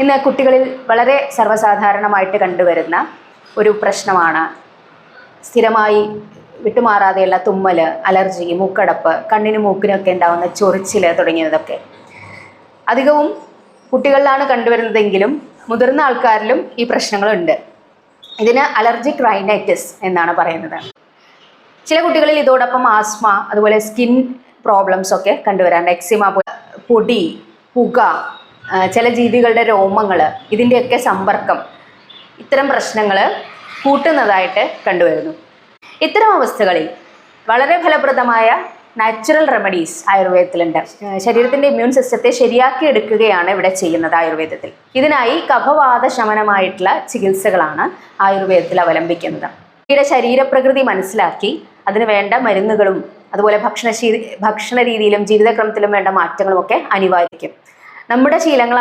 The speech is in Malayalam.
ഇന്ന് കുട്ടികളിൽ വളരെ സർവസാധാരണമായിട്ട് കണ്ടുവരുന്ന ഒരു പ്രശ്നമാണ്. സ്ഥിരമായി വിട്ടുമാറാതെയുള്ള തുമ്മൽ അലർജി മൂക്കടപ്പ് കണ്ണിനും മൂക്കിനൊക്കെ ഉണ്ടാകുന്ന ചൊറിച്ചിൽ തുടങ്ങിയതൊക്കെ. അധികവും കുട്ടികളിലാണ് കണ്ടുവരുന്നതെങ്കിലും മുതിർന്ന ആൾക്കാരിലും ഈ പ്രശ്നങ്ങളുണ്ട്. ഇതിന് അലർജിക് റൈനൈറ്റിസ് എന്നാണ് പറയുന്നത്. ചില കുട്ടികളിൽ ഇതോടൊപ്പം ആസ്മ അതുപോലെ സ്കിൻ പ്രോബ്ലംസ് ഒക്കെ കണ്ടുവരാറുണ്ട് എക്സിമ പൊടി പുക ചില ജീവികളുടെ രോമങ്ങൾ ഇതിന്റെയൊക്കെ സമ്പർക്കം ഇത്തരം പ്രശ്നങ്ങൾ കൂട്ടുന്നതായിട്ട് കണ്ടുവരുന്നു. ഇത്തരം അവസ്ഥകളിൽ വളരെ ഫലപ്രദമായ നാച്ചുറൽ റെമഡീസ് ആയുർവേദത്തിലുണ്ട്. ഏഹ് ശരീരത്തിന്റെ ഇമ്മ്യൂൺ സിസ്റ്റത്തെ ശരിയാക്കി എടുക്കുകയാണ് ഇവിടെ ചെയ്യുന്നത് ആയുർവേദത്തിൽ. ഇതിനായി കഫവാദ ശമനമായിട്ടുള്ള ചികിത്സകളാണ് ആയുർവേദത്തിൽ അവലംബിക്കുന്നത്. ഇവിടെ ശരീരപ്രകൃതി മനസ്സിലാക്കി അതിന് വേണ്ട മരുന്നുകളും അതുപോലെ ഭക്ഷണ ഭക്ഷണ രീതിയിലും ജീവിതക്രമത്തിലും വേണ്ട മാറ്റങ്ങളുമൊക്കെ അനിവാര്യക്കും നമ്മുടെ ശീലങ്ങൾ